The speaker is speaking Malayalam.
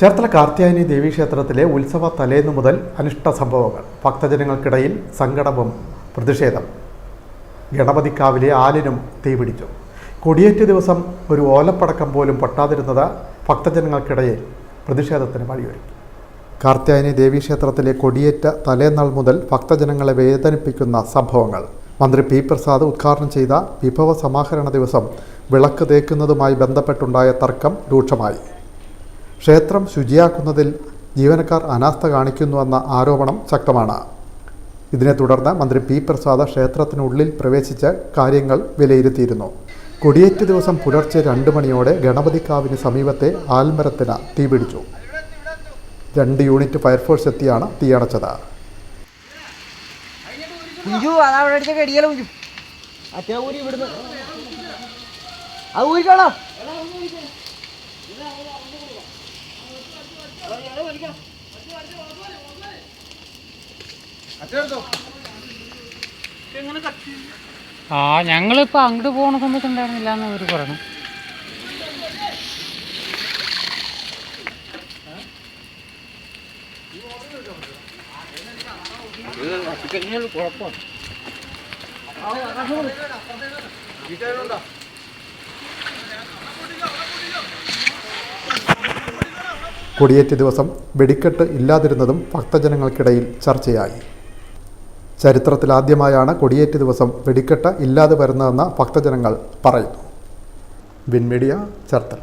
ചേർത്തല കാർത്യായനി ദേവീക്ഷേത്രത്തിലെ ഉത്സവ തലേന്നു മുതൽ അനിഷ്ട സംഭവങ്ങൾ. ഭക്തജനങ്ങൾക്കിടയിൽ സങ്കടവും പ്രതിഷേധം. ഗണപതിക്കാവിലെ ആലിനും തീപിടിച്ചു കൊടിയേറ്റ് ദിവസം ഒരു ഓലപ്പടക്കം പോലും പൊട്ടാതിരുന്നത് ഭക്തജനങ്ങൾക്കിടയിൽ പ്രതിഷേധത്തിന് വഴിയൊരുക്കി. കാർത്യായനി ദേവീക്ഷേത്രത്തിലെ കൊടിയേറ്റ തലേന്നാൾ മുതൽ ഭക്തജനങ്ങളെ വേദനിപ്പിക്കുന്ന സംഭവങ്ങൾ. മന്ത്രി പി പ്രസാദ് ഉദ്ഘാടനം ചെയ്ത വിഭവ സമാഹരണ ദിവസം വിളക്ക് തേക്കുന്നതുമായി ബന്ധപ്പെട്ടുണ്ടായ തർക്കം രൂക്ഷമായി. ക്ഷേത്രം ശുചിയാക്കുന്നതിൽ ജീവനക്കാർ അനാസ്ഥ കാണിക്കുന്നുവെന്ന ആരോപണം ശക്തമാണ്. ഇതിനെ തുടർന്ന് മന്ത്രി പി. പ്രസാദ് ക്ഷേത്രത്തിനുള്ളിൽ പ്രവേശിച്ച് കാര്യങ്ങൾ വിലയിരുത്തിയിരുന്നു. കൊടിയേറ്റ് ദിവസം പുലർച്ചെ രണ്ട് മണിയോടെ ഗണപതിക്കാവിന് സമീപത്തെ ആൽമരത്തിന് തീപിടിച്ചു. രണ്ട് യൂണിറ്റ് ഫയർഫോഴ്സ് എത്തിയാണ് തീയണച്ചത്. അത് ഊരിക്കോളാം. ആ ഞങ്ങളിപ്പോ അങ്ങോട്ട് പോണ സമയത്ത് ഉണ്ടായിരുന്നില്ല എന്ന് അവർ പറഞ്ഞു കുഴപ്പം കൊടിയേറ്റ് ദിവസം വെടിക്കെട്ട് ഇല്ലാതിരുന്നതും ഭക്തജനങ്ങൾക്കിടയിൽ ചർച്ചയായി. ചരിത്രത്തിലാദ്യമായാണ് കൊടിയേറ്റ് ദിവസം വെടിക്കെട്ട് ഇല്ലാതെ വരുന്നതെന്ന് ഭക്തജനങ്ങൾ പറയുന്നു. വിൻമീഡിയ ചേർത്തല.